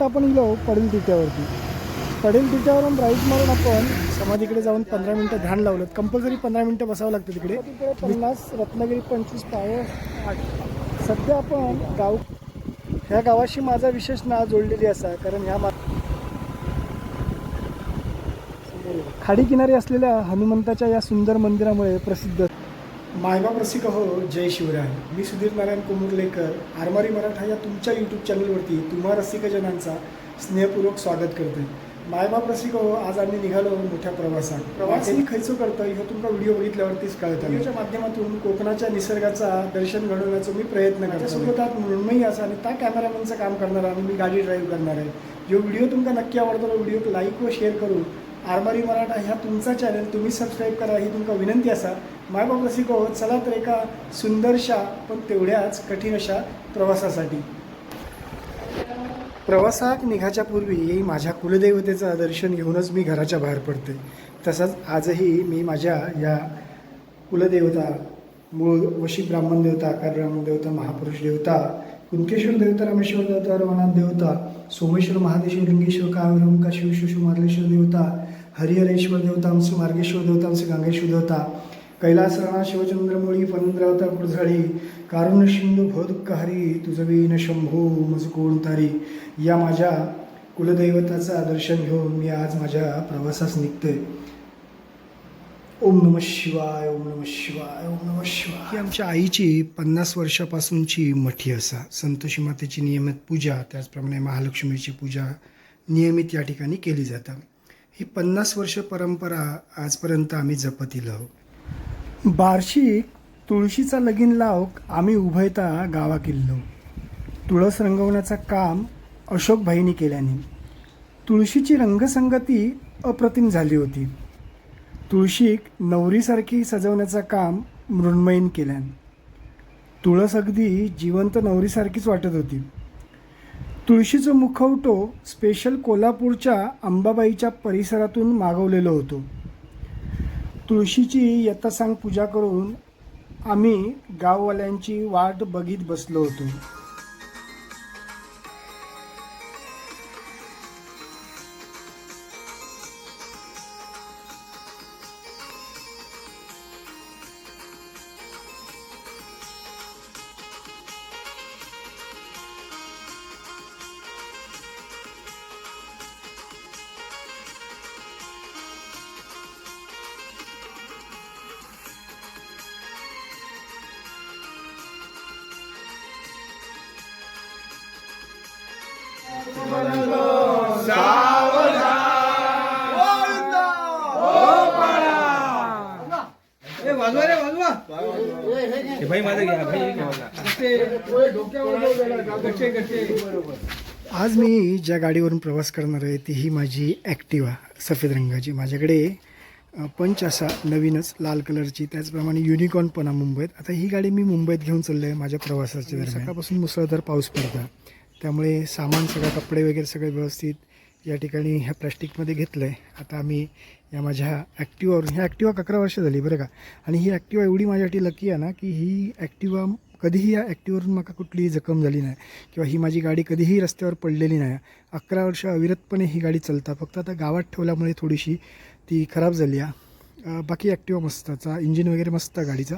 आत्ता आपण गेलो पडेल तिट्यावरती पडेल तिट्यावरून राईट मारून आपण समाधीकडे जाऊन पंधरा मिनटं ध्यान लावलं. कंपल्सरी पंधरा मिनटं बसावं लागतं तिकडे. तिकडे पन्नास रत्नागिरी पंचवीस पाव आठ. सध्या आपण गाव ह्या गावाशी माझा विशेष नाव जोडलेली असा कारण ह्या मा खाडी किनारी असलेल्या हनुमंताच्या या सुंदर मंदिरामुळे प्रसिद्ध. मायबा रसिक हो जय शिवराय. मी सुधीर नारायण कोमुरलेकर आरमारी मराठा या तुमच्या यूट्यूब चॅनलवरती तुम्हा रसिकजनांचा स्नेहपूर्वक स्वागत करते मायबाप रसिक हो आज आम्ही निघालो मोठ्या प्रवासात. प्रवास मी खैचो करतो ह्यो तुमका व्हिडिओ बघितल्यावरतीच कळतं. व्हिडिओच्या माध्यमातून कोकणाच्या निसर्गाचा दर्शन घडवण्याचा मी प्रयत्न करतो सोबत आज मृण्मयी असा आणि त्या कॅमेरामॅनचं काम करणार आहे आणि मी गाडी ड्राईव्ह करणार आहे. जो व्हिडिओ तुमका नक्की आवडतो तो व्हिडिओ लाईक व शेअर करून आरमारी मराठा ह्या तुमचा चॅनल तुम्ही सबस्क्राईब करा ही तुमका विनंती असा. मायबाप रसिक आहोत चला तर एका सुंदरशा पण तेवढ्याच कठीण अशा प्रवासासाठी. प्रवासात निघाच्या पूर्वी माझ्या कुलदेवतेचं दर्शन घेऊनच मी घराच्या बाहेर पडते. तसंच आजही मी माझ्या या कुलदेवता मूळ वशी ब्राह्मण देवता आकार ब्राह्मण देवता महापुरुष देवता कुंकेश्वर देवता रामेश्वर देवता रवनाथ देवता सोमेश्वर महादेश्वर लिंगेश्वर काव्यंका शिवशिशु मार्लेश्वर देवता हरिहरेश्वर देवता मार्गेश्वर देवता गंगेश्वर गांगेश्वर देवता कैलास राणा शिवचंद्रमुळी फणंद्रावता कुरझाळी कारुण शिंदू भोदुक्क हरी तुझं शंभू मजकोण तारी या माझ्या कुलदैवताचं दर्शन घेऊन मी आज माझ्या प्रवासास निघते ओम नम शिवाय ओम नम शिवाय ओम नम शिवाय. ही आमच्या आईची पन्नास वर्षापासूनची मठी असा. संतोषी मातेची नियमित पूजा त्याचप्रमाणे महालक्ष्मीची पूजा नियमित या ठिकाणी केली जातं. ही पन्नास वर्ष परंपरा आजपर्यंत आम्ही जपत इलो आहोत बार्शी तुळशीचा लगीन लावक आम्ही उभयता गावा किल्लो तुळस रंगवण्याचं काम अशोक भाईनी केल्याने. तुळशीची रंगसंगती अप्रतिम झाली होती. तुळशीक नवरीसारखी सजवण्याचं काम मृण्मयीन केल्यान. तुळस अगदी जिवंत नवरीसारखीच वाटत होती. तुळशीचं मुखवटो स्पेशल कोल्हापूरच्या अंबाबाईच्या परिसरातून मागवलेलो होतो. तुळशीची यथासांग पूजा करून आम्ही गाववाल्यांची वाट बघित बसलो होतो. आज मी ज्या गाडीवरून प्रवास करणार आहे ती ही माझी ॲक्टिवा सफेद रंगाची. माझ्याकडे पंच असा नवीनच लाल कलरची त्याचप्रमाणे युनिकॉर्न पण मुंबईत. आता ही गाडी मी मुंबईत घेऊन चाललो आहे माझ्या प्रवासाच्या दरम्यान. सकाळपासून मुसळधार पाऊस पडता त्यामुळे सामान सगळं कपडे वगैरे सगळे व्यवस्थित या ठिकाणी ह्या प्लॅस्टिकमध्ये घेतलं आहे आता आम्ही या माझ्या ॲक्टिवावरून ह्या ॲक्टिवा अकरा वर्ष झाली बरं का. आणि ही ॲक्टिवा एवढी माझ्यासाठी लकी आहे ना की ही ॲक्टिवा कधीही या ॲक्टिवरून मला कुठलीही जखम झाली नाही किंवा ही माझी गाडी कधीही रस्त्यावर पडलेली नाही. अकरा वर्ष अविरतपणे ही गाडी चालता फक्त आता गावात ठेवल्यामुळे थोडीशी ती खराब झाली आहे. बाकी ॲक्टिवा मस्तचा इंजिन वगैरे मस्त आहे गाडीचा.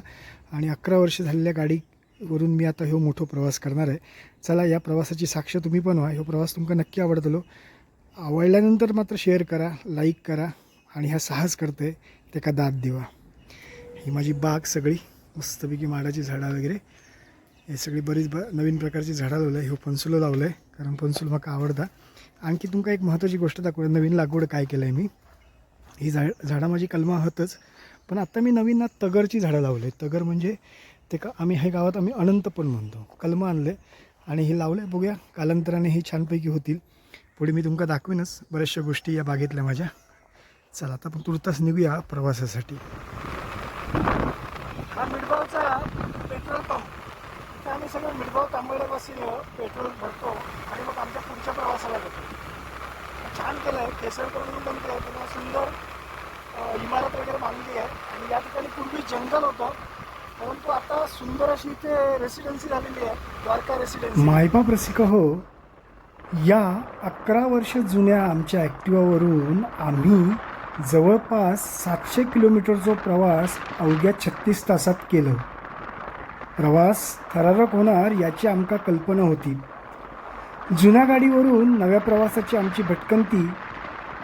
आणि अकरा वर्ष झालेल्या गाडी वरून मी आता ह्यो मोठो प्रवास करणार आहे. चला या प्रवासाची साक्ष तुम्ही पण व्हा. ह्यो प्रवास तुमका नक्की आवडतलो. आवडल्यानंतर मात्र शेअर करा लाईक करा आणि ह्या साहस करते त्याका दाद देवा. ही माझी बाग सगळी मस्तपैकी माडाची झाडं वगैरे. हे सगळी बरीच ब नवीन प्रकारची झाडं लावलं आहे ह्यो पणसुलो लावलं आहे कारण पणसूल म्हाका आवडता. आणखी तुमका एक महत्त्वाची गोष्ट दाखवूया. नवीन लागवड काय केलं आहे मी. ही झाड झाडं माझी कलमा होतच पण आत्ता मी नवीन ना तगरची झाडं लावले तगर म्हणजे ते का आम्ही हे गावात आम्ही अनंत पण म्हणतो. कलमं आणले आणि हे लावले बघूया. कालांतराने हे छानपैकी होतील. पुढे मी तुमका दाखवीनच. बऱ्याचशा गोष्टी या बागेतल्या माझ्या. चला आता आपण तुर्तास निघूया प्रवासासाठी. हा मिडगावचा पेट्रोल पंप. तर आम्ही सगळं मिडगाव तांबळ्यापासून पेट्रोल भरतो. आणि मग आमच्या पुढच्या प्रवासाला जातो. छान केलं आहे केसर करून बनते आहे सुंदर इमारत वगैरे बांधली आहे. आणि या ठिकाणी पूर्वी जंगल होतं. परंतु आता सुंदर अशी इथे रेसिडेन्सी झालेली आहे द्वारका रेसिडेन्सी मायबाप रसिका हो. या अकरा वर्ष जुन्या आमच्या ॲक्टिवावरून आम्ही जवळपास सातशे किलोमीटरचा प्रवास अवघ्या छत्तीस तासात केलं. प्रवास थरारक होणार याची आमका कल्पना होती. जुन्या गाडीवरून नव्या प्रवासाची आमची भटकंती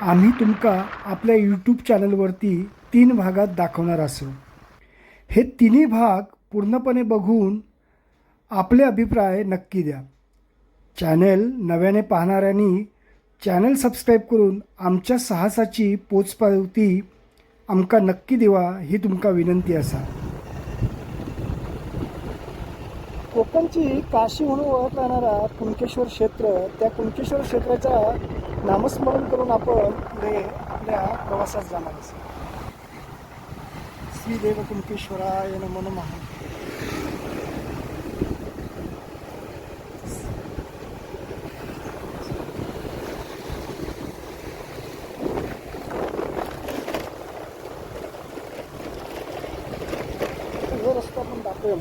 आम्ही तुमका आपल्या यूट्यूब चॅनलवरती तीन भागात दाखवणार असू. हे तिन्ही भाग पूर्णपणे बघून आपले अभिप्राय नक्की द्या. चॅनल नव्याने पाहणाऱ्यांनी चॅनल सबस्क्राईब करून आमच्या साहसाची पोचपावती आमका नक्की देवा ही तुमका विनंती असा कोकणची काशी म्हणून ओळखला जाणारा कुणकेश्वर क्षेत्र त्या कुणकेश्वर क्षेत्राचा नामस्मरण करून आपण पुढे आपल्या प्रवासात जाणार असो श्री देव कुणकेश्वराय नमो नमः रस्ता आपण दाखवूया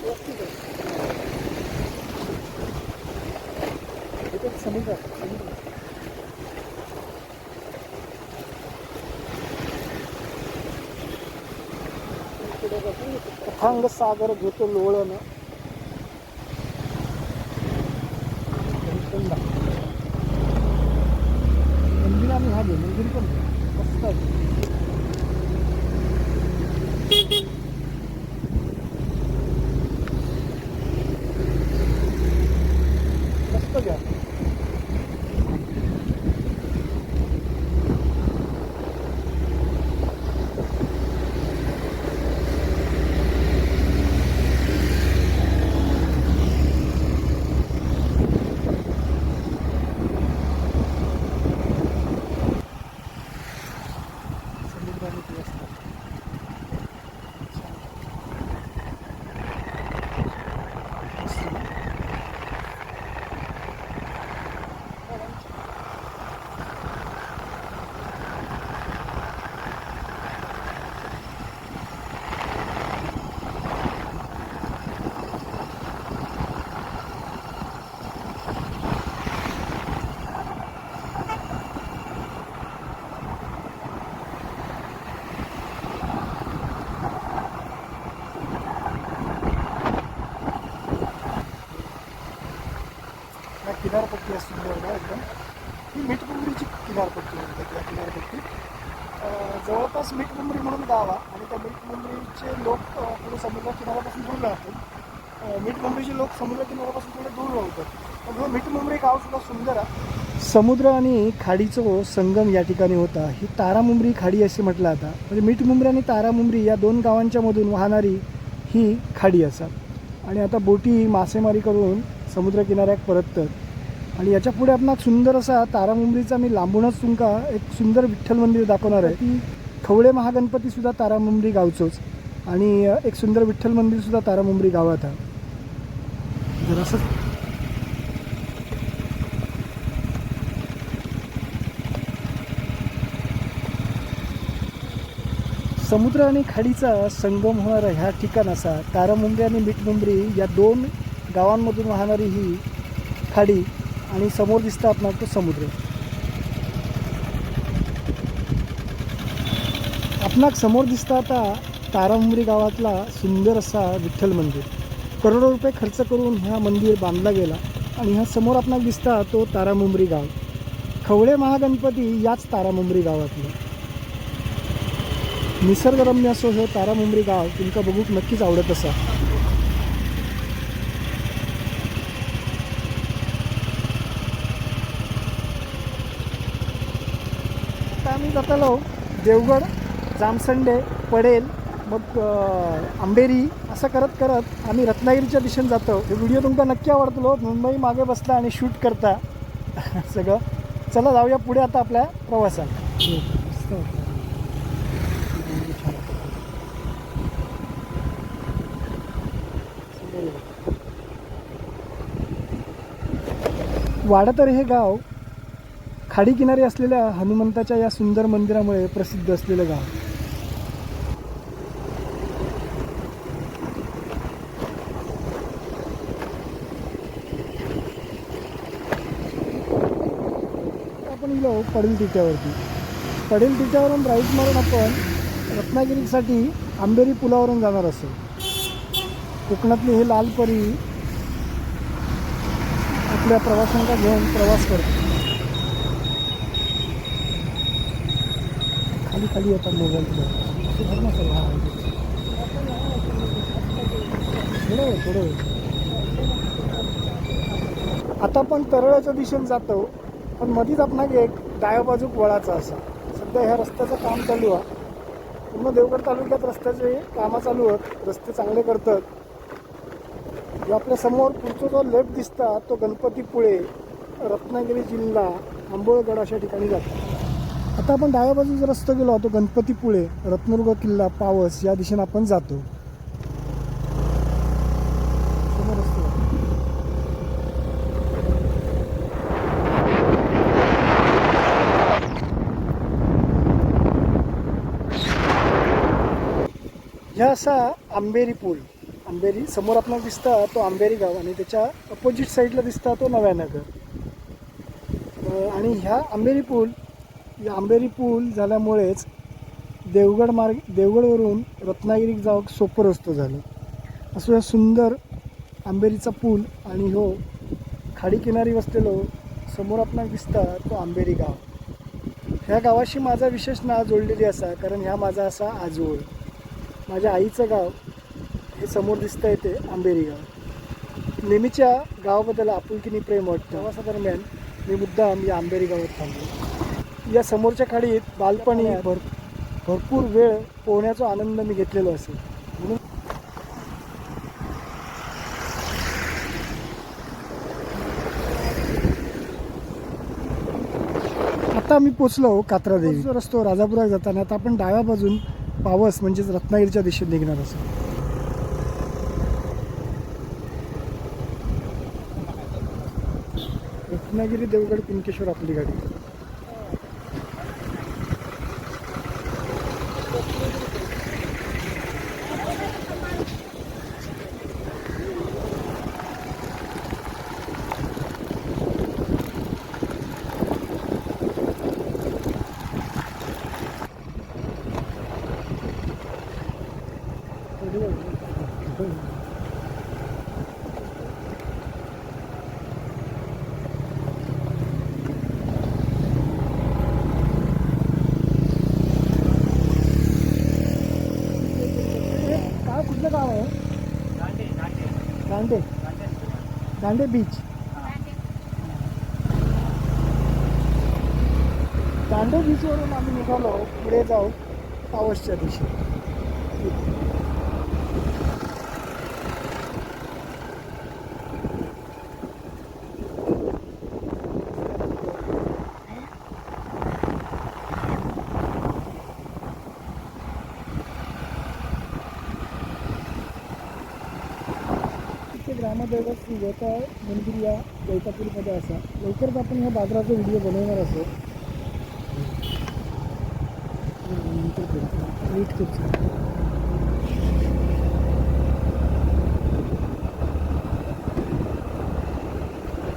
व्यवस्थित समुद्र समुद्र. अथांग सागर घेतो लोळण मंदिर आम्ही हा मंदिर पण मस्त आहे मस्त घ्या समुद्राने दिवस या किनारपट्टी असते सुंदर एकदम. ही मिठबुंबरीची किनारपट्टी म्हणतात या किनारपट्टी. जवळपास मिठबुंबरी म्हणून गाव आहे आणि त्या मिठमुंबरीचे लोक अं, पुढे समुद्र किनाऱ्यापासून दूर राहतात. मिठबुंबरीचे लोक समुद्र किनाऱ्यापासून थोडे दूर राहतात. पण मिठमुंबरी गाव सुद्धा सुंदर आहे. समुद्र आणि खाडीचं संगम या ठिकाणी होता. ही तारामुंबरी खाडी असे म्हटलं आता म्हणजे मिठमुंबरी आणि तारामुंबरी या दोन गावांच्या मधून वाहणारी ही खाडी असा. आणि आता बोटी मासेमारी करून समुद्रकिनाऱ्याक परततात. आणि याच्यापुढे आपण सुंदर असा तारामुंबरीचा मी लांबूनच तुमका एक सुंदर विठ्ठल मंदिर दाखवणार आहे. की खवळे महागणपती सुद्धा तारामुंबरी गावचोच. आणि एक सुंदर विठ्ठल मंदिर सुद्धा तारामुंबरी गावात आहे. जर असं समुद्र आणि खाडीचा संगम होणारा ह्या ठिकाण असा तारामुंबरी आणि मिठमुंबरी या दोन गावांमधून वाहणारी ही खाडी आणि समोर दिसतं आपणार तो समुद्र. आपणाक समोर दिसतं आता तारामुंबरी गावातला सुंदर असा विठ्ठल मंदिर. करोडो रुपये खर्च करून ह्या मंदिर बांधला गेला आणि ह्या समोर आपणाक दिसता तो तारामुंबरी गाव. खवळे महागणपती याच तारामुंबरी गावातलं. निसर्गरम्य असो हे तारामुंबरी गाव तुमका बघूक नक्कीच आवडत असा. जातालो. देवगड जामसंडे पडेल मग आंबेरी असं करत करत आम्ही रत्नागिरीच्या दिशेने जातो. हे व्हिडिओ तुमका नक्की आवडतलो. मुंबई मागे बसला आणि शूट करता. सगळं. चला जाऊया पुढे आता आपल्या प्रवासात. मस्त हे गाव खाडी किनारी असलेल्या हनुमंताच्या या सुंदर मंदिरामुळे प्रसिद्ध असलेलं गाव. आपण गेलो पडेल तिच्यावरती पडेल तिच्यावरून राईट मारून आपण रत्नागिरीसाठी आंबेरी पुलावरून जाणार असो कोकणातली हे लाल परी आपल्या प्रवाशांना घेऊन प्रवास करतो. खाली खाली येतात मोबाईल थोडं सर थोडं आता आपण तरळाच्या दिशेने जातो पण मधीच आपण एक डाव्या बाजूक वळाचा असा. सध्या ह्या रस्त्याचं काम चालू आहे. पूर्ण देवगड तालुक्यात रस्त्याचे कामं चालू आहेत. रस्ते चांगले करतात. जो आपल्यासमोर पुढचा जो लेफ्ट दिसता तो गणपतीपुळे रत्नागिरी जिल्हा आंबोळगड अशा ठिकाणी जातो. आता आपण डाव्या बाजूचा रस्ता गेलो होतो गणपतीपुळे रत्नदुर्ग किल्ला पावस या दिशेने आपण जातो. ह्या असा आंबेरी पूल. आंबेरी समोर आपल्याला दिसता तो आंबेरी गाव आणि त्याच्या अपोजिट साईडला दिसता तो नव्यानगर. आणि ह्या आंबेरी पूल आंबेरी पूल झाल्यामुळेच देवगड मार्ग देवगडवरून रत्नागिरी जाऊ सोपं रस्तो झालं. असं या सुंदर आंबेरीचा पूल आणि हो खाडी किनारी वसलेलो समोर आपणाक दिसता तो आंबेरी गाव. ह्या गावाशी माझा विशेष नाव जोडलेली असा कारण ह्या माझा असा आजोळ. माझ्या आईचं गाव हे समोर दिसतं येते आंबेरी गाव. नेहमीच्या गावाबद्दल आपुलकीने प्रेम वाटतं. प्रवासादरम्यान मी मुद्दाम या आंबेरी गावात थांबलो. या समोरच्या खाडीत बालपणी भर भरपूर वेळ पोहण्याचा आनंद मी घेतलेलो असेल. म्हणून आता मी पोचलो कात्रादेवी रस्तो राजापुरात जाताना आता आपण डाव्या बाजून पावस म्हणजेच रत्नागिरीच्या दिशेत निघणार असो रत्नागिरी देवगड कुणकेश्वर आपली गाडी हे काय कुठलं गाव आहे दांडे दांडे बीच दांडे बीचवरून आम्ही निघालो पुढे जाऊ पावसच्या दिशे तिथे श्री मंदिर या जैतापूरमध्ये असा. लवकरच आपण ह्या बाजाराचा व्हिडिओ बनवणार असो वेट करतो.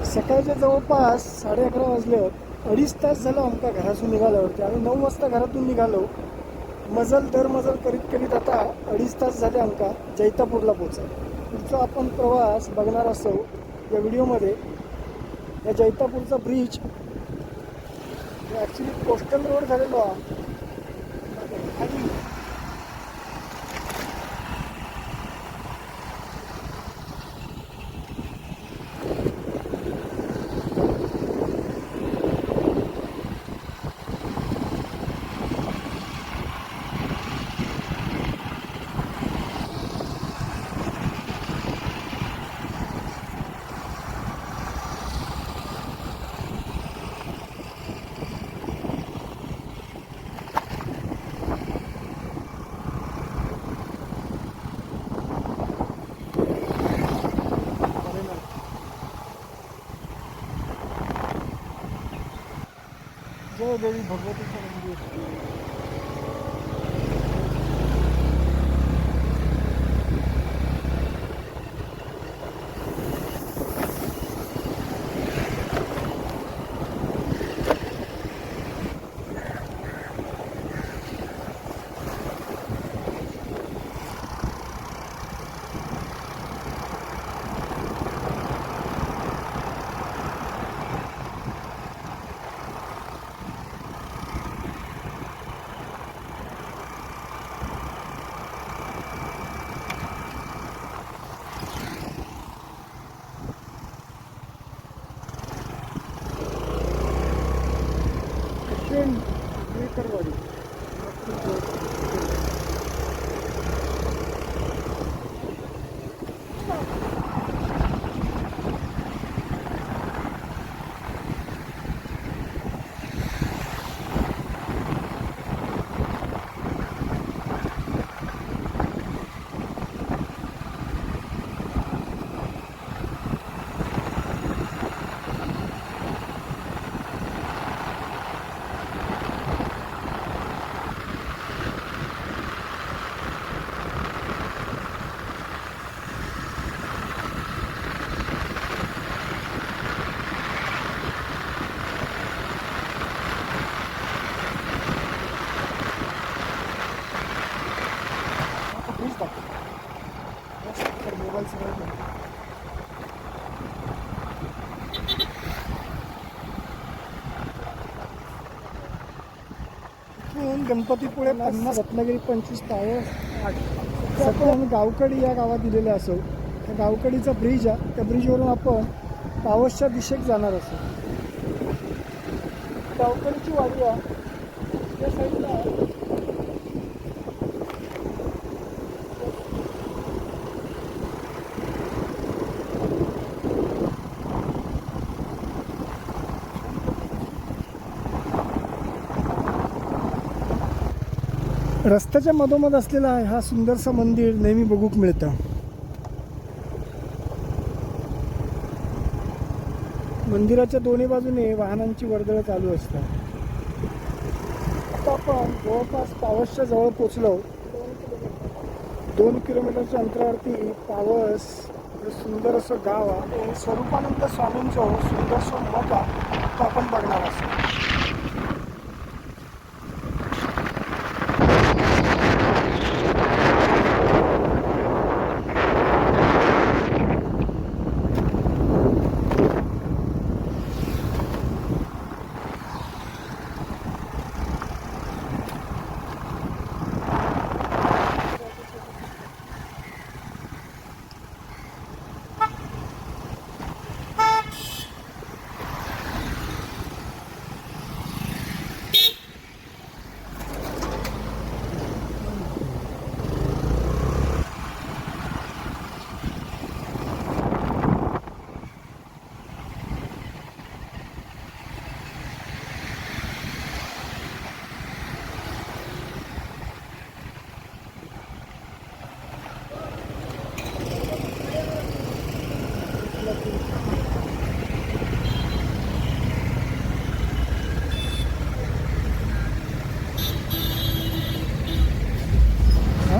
सकाळच्या जवळपास साडे अकरा वाजल्यावर अडीच तास झालं आमका घरातून निघाल्यावरती आम्ही नऊ वाजता घरातून निघालो. मजल दर मजल करीत करीत आता अडीच तास झाले आमका जैतापूरला पोहोचायला. पुढचा आपण प्रवास बघणार असो या व्हिडिओमध्ये. या जैतापूरचा ब्रिज ॲक्च्युली कोस्टल रोड झालेलो. आहे खाली. जय देवी भगवतीचं मंदिर नरवाडी प्लीज दाखव मोबाईल सगळं इथून गणपतीपुळे पन्नास रत्नागिरी पंचवीस टावर. सध्या आम्ही गावकडी या गावात दिलेले असो. त्या गावकडीचा ब्रिज आहे. त्या ब्रिजवरून आपण पावसच्या दिशेक जाणार असो. गावकडीची वाडी आहे. त्या साईडला रस्त्याच्या मधोमध असलेला आहे हा सुंदरसा मंदिर नेहमी बघूक मिळतं. मंदिराच्या दोन्ही बाजूने वाहनांची वर्दळ चालू असतात. आता आपण जवळपास पावसच्या जवळ पोचलो. दोन किलोमीटरच्या अंतरावरती पावस हे सुंदर असं गाव आहे. आणि स्वरूपानंद स्वामींचं सुंदरसं मत आहे. तो आपण बघणार असतो हा?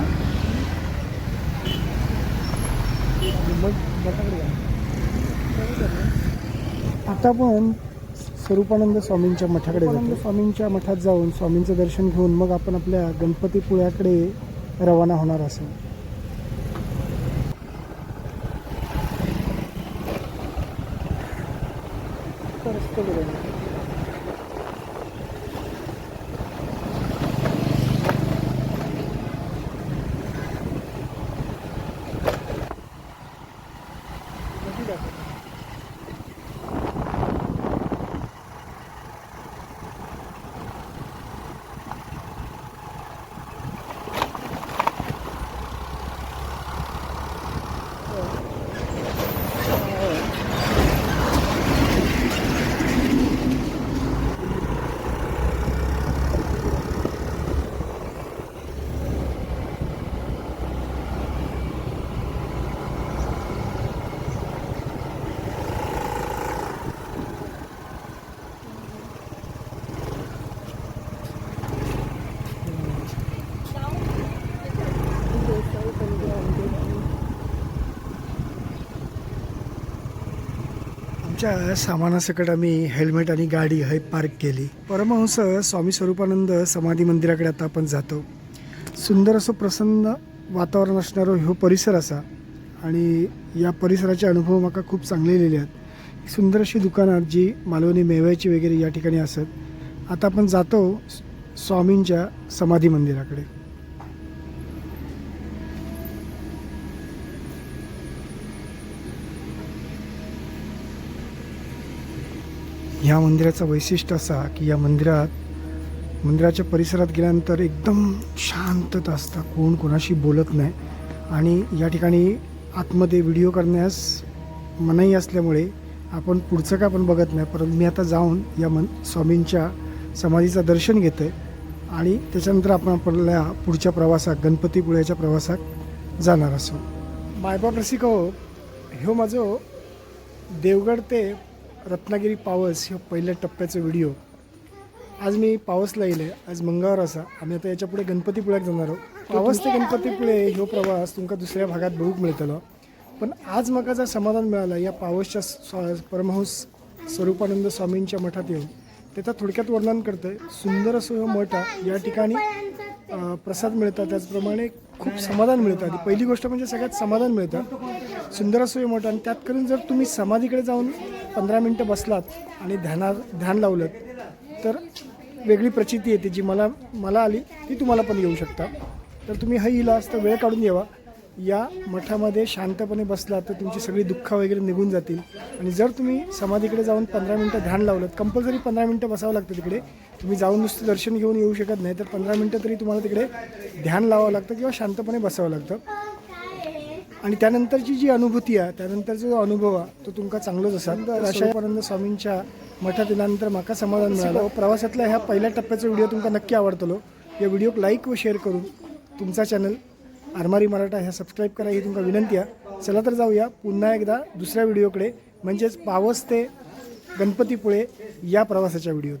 मग बटाकडे जा. आता आपण स्वरूपानंद स्वामींच्या मठाकडे जातो. स्वामींच्या मठात जाऊन स्वामींचं दर्शन घेऊन मग आपण आपल्या गणपतीपुळ्याकडे रवाना होणार असं. आमच्या सामानासकट आम्ही हेल्मेट आणि गाडी हे पार्क केली. परमहंस स्वामी स्वरूपानंद समाधी मंदिराकडे आता आपण जातो. सुंदर असं प्रसन्न वातावरण असणारो ह्यो परिसर असा आणि या परिसराचे अनुभव म्हाका खूप चांगले लिहिले आहेत. सुंदर अशी दुकानात जी मालवणी मेव्याची वगैरे या ठिकाणी असत. आता आपण जातो स्वामींच्या समाधी मंदिराकडे. ह्या मंदिराचं वैशिष्ट्य असा की या मंदिरात मंदिराच्या परिसरात गेल्यानंतर एकदम शांतता असता. कोण कोणाशी बोलत नाही. आणि या ठिकाणी आतमध्ये व्हिडिओ करण्यास मनाई असल्यामुळे आपण पुढचं काय आपण बघत नाही. परंतु मी आता जाऊन या मन स्वामींच्या समाधीचं दर्शन घेतो आहे आणि त्याच्यानंतर आपण आपल्या पुढच्या प्रवासात गणपतीपुळ्याच्या प्रवासात जाणार असो. मायबाप हो ह्यो माझं देवगड ते रत्नागिरी पावस ह्या पहिल्या टप्प्याचा व्हिडिओ. आज मी पावसला येईल आज मंगळवार असा. आम्ही आता याच्यापुढे गणपतीपुळ्यात जाणार आहोत. पावस ते गणपतीपुळे ह्यो प्रवास तुमका दुसऱ्या भागात बघूक मिळतलो. पण आज म्हाका जर समाधान मिळालं या पावसच्या स्वा परमहंस स्वरूपानंद स्वामींच्या मठात येऊन. त्याचं थोडक्यात वर्णन करतोय. सुंदर असं ह्यो मठ या ठिकाणी प्रसाद मिळतात. त्याचप्रमाणे खूप समाधान मिळतं आधी पहिली गोष्ट म्हणजे सगळ्यात समाधान मिळतं. सुंदर असं हे मठ. आणि त्यात करून जर तुम्ही समाधीकडे जाऊन पंधरा मिनटं बसलात आणि ध्याना ध्यान लावलं तर वेगळी प्रचिती येते जी मला मला आली ती तुम्हाला पण येऊ शकता तर तुम्ही हा इला असतं वेळ काढून यावा या मठामध्ये शांतपणे बसला तर तुमची सगळी दुःख वगैरे निघून जातील. आणि जर तुम्ही समाधीकडे जाऊन पंधरा मिनटं ध्यान लावलं कंपल्सरी पंधरा मिनटं बसावं लागतं तिकडे. तुम्ही जाऊन नुसतं दर्शन घेऊन येऊ शकत नाही तर पंधरा मिनटं तरी तुम्हाला तिकडे ध्यान लावावं लागतं किंवा शांतपणे बसावं लागतं. आणि त्यानंतरची जी अनुभूती आहे त्यानंतरचा जो अनुभव आहे तो तुमका चांगलोच असा. तर अशापर्यंत स्वामींच्या मठात दिल्यानंतर माका समाधान मिळालं. प्रवासातल्या ह्या पहिल्या टप्प्याचा व्हिडिओ तुमका नक्की आवडतलो. या व्हिडिओक लाईक व शेअर करून तुमचा चॅनल आरमारी मराठा ह्या सबस्क्राईब करा ही तुमका विनंती आहे. चला तर जाऊया पुन्हा एकदा दुसऱ्या व्हिडिओकडे. म्हणजेच पावस ते गणपतीपुळे या प्रवासाच्या व्हिडिओत.